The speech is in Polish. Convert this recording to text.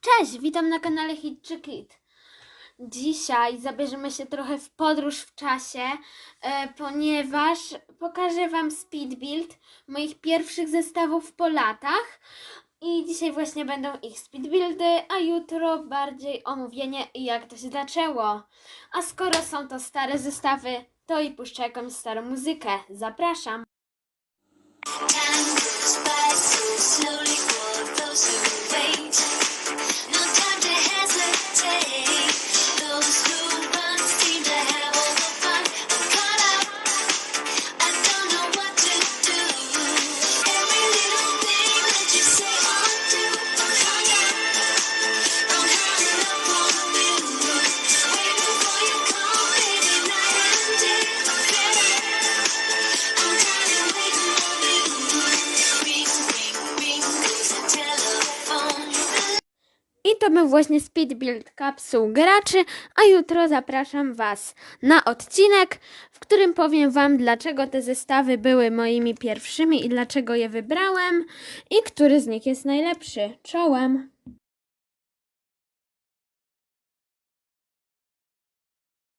Cześć, witam na kanale Hit czy Kit. Dzisiaj zabierzemy się trochę w podróż w czasie, e, ponieważ pokażę Wam speed build moich pierwszych zestawów po latach. I dzisiaj właśnie będą ich speed buildy, a jutro bardziej omówienie jak to się zaczęło. A skoro są to stare zestawy, to i puszczę jakąś starą muzykę. Zapraszam. I to był właśnie speed build kapsuł graczy, a jutro zapraszam Was na odcinek, w którym powiem Wam, dlaczego te zestawy były moimi pierwszymi i dlaczego je wybrałem i który z nich jest najlepszy. Czołem!